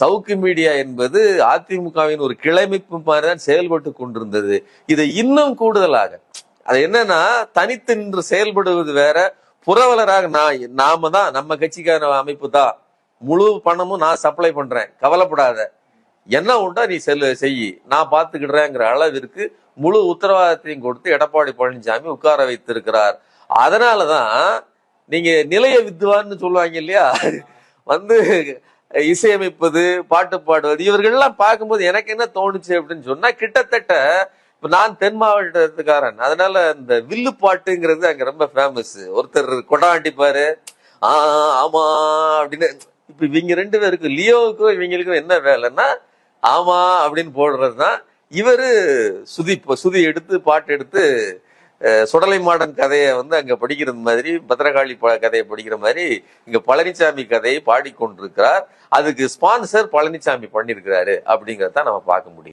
சவுக்கு media என்பது அதிமுகவின் ஒரு கிளைமைப்பு மாதிரி தான் செயல்பட்டு கொண்டிருந்தது. இதை இன்னும் கூடுதலாக அது என்னன்னா தனித்து நின்று செயல்படுவது வேற புரவலராக நான் நாம தான் நம்ம கட்சிக்கான அமைப்பு தான். முழு பணமும் நான் சப்ளை பண்றேன். கவலைப்படாத. என்ன உண்டா நீ செல்லு செய் நான் பார்த்துக்கிடுறேங்கிற அளவிற்கு முழு உத்தரவாதத்தையும் கொடுத்து எடப்பாடி பழனிசாமி உட்கார வைத்திருக்கிறார். அதனாலதான் நீங்க நிலைய வித்துவான்னு சொல்லுவாங்க இல்லையா? வந்து இசையமைப்பது பாட்டு பாடுவது இவர்கள்லாம் பார்க்கும்போது எனக்கு என்ன தோணுச்சு அப்படின்னு சொன்னா கிட்டத்தட்ட இப்ப நான் தென் மாவட்டத்துக்காரன். அதனால இந்த வில்லு பாட்டுங்கிறது அங்க ரொம்ப ஃபேமஸ் ஒருத்தர் கொடாண்டிப்பாரு ஆ ஆமா அப்படின்னு. இப்ப இவங்க ரெண்டு பேருக்கும் லியோவுக்கும் இவங்களுக்கும் என்ன வேலைன்னா ஆமா அப்படின்னு போடுறதுதான். இவரு சுதி சுதி எடுத்து பாட்டு எடுத்து சுடலை மாடன் கதையை வந்து அங்க படிக்கிறது மாதிரி பத்திரகாளி ப- கதையை படிக்கிற மாதிரி இங்க பழனிசாமி கதையை பாடிக்கொண்டிருக்கிறார். அதுக்கு ஸ்பான்சர் பழனிசாமி பண்ணியிருக்கிறாரு அப்படிங்கிறத நம்ம பார்க்க முடியும்.